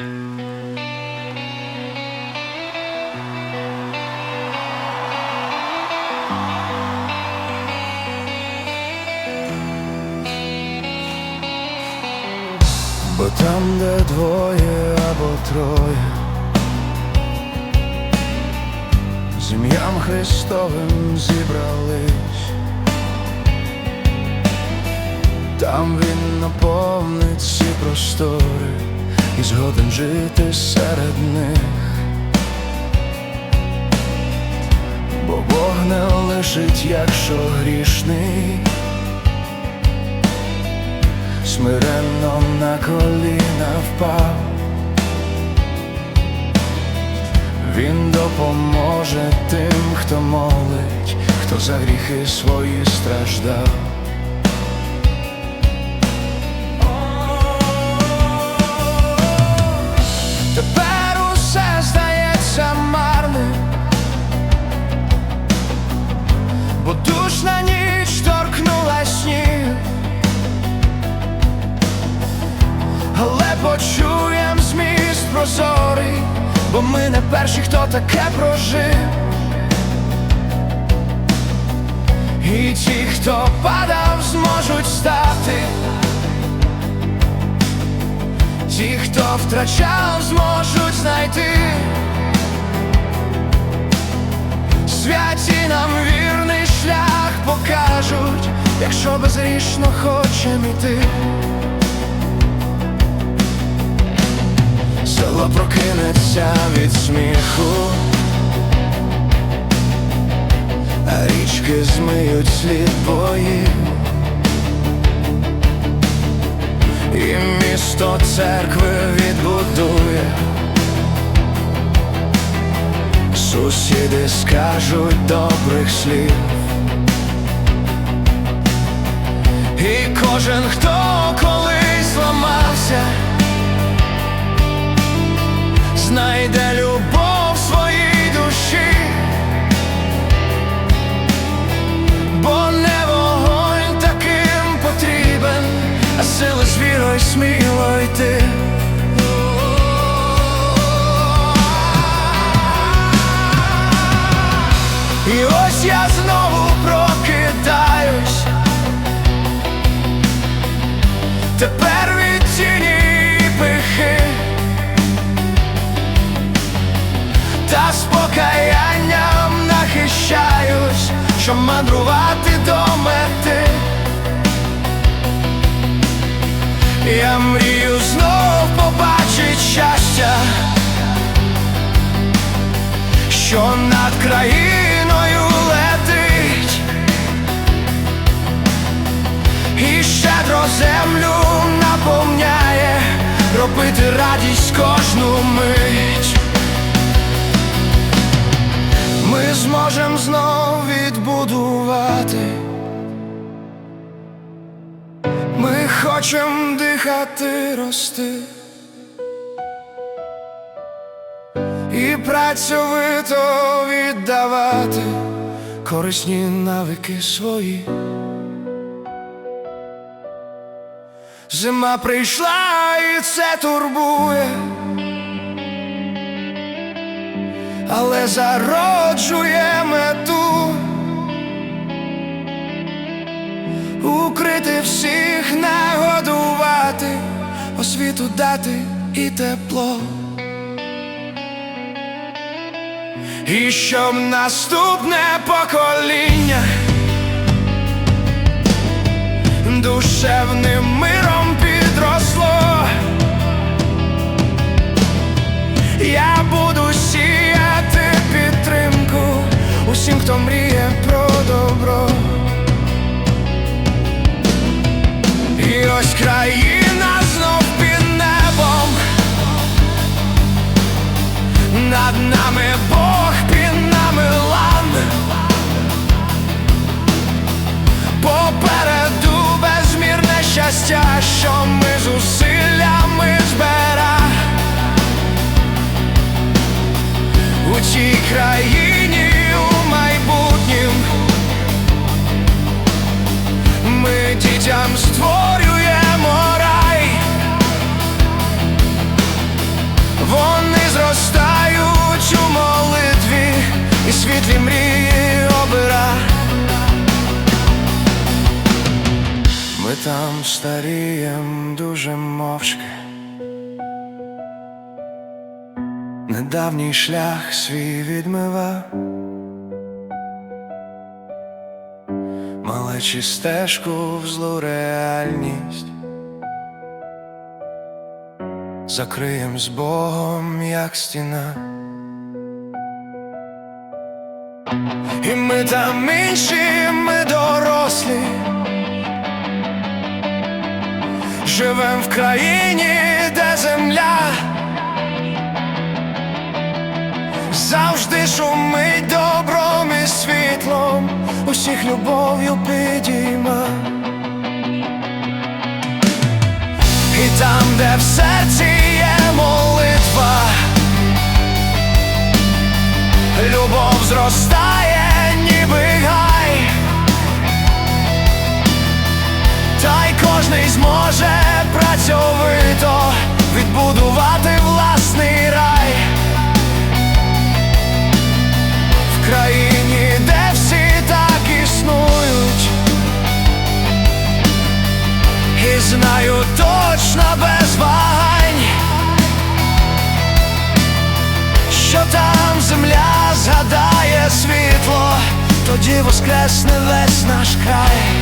Бо там, де двоє або троє, з ім'ям Христовим зібрались, там він наповнить ці простори і згоден жити серед них. Бо Бог не лишить, якщо грішний смиренно на коліна впав, він допоможе тим, хто молить, хто за гріхи свої страждав. Перші, хто таке прожив. І ті, хто падав, зможуть стати. Ті, хто втрачав, зможуть знайти. Святі нам вірний шлях покажуть, якщо безрішно хочем іти. Село прокинеться від сміху, а річки змиють слід боїв. І місто церкви відбудує. Сусіди скажуть добрих слів. І кожен, хто колись зламався знайде любов щоб мандрувати до мети. Я мрію знов побачить щастя, що над країною летить, і щедро землю наповняє, робити радість кожну мить. Зможем знов відбудувати. Ми хочем дихати, рости і працьовито віддавати корисні навики свої. Зима прийшла і це турбує. Але зароджує мету укрити всіх, нагодувати, освіту дати і тепло. І щоб наступне покоління душевним миром підросло. Я буду усім, хто мріє про добро. І ось країна знов під небом, над нами Бог під нами лан, попереду безмірне щастя, що ми зусиллями збера у цій країні. Старієм дуже мовчки. Недавній шлях свій відмива, малечі стежку в злу реальність. Закриєм з Богом, як стіна. І ми там інші, ми дорослі. Живем в країні, де земля завжди шумить добром і світлом, усіх любов'ю підійма. І там, де в серці є молитва, зможе працьовито відбудувати власний рай в країні, де всі так існують, і знаю точно без вагань, що там земля згадає світло, тоді воскресне весь наш край.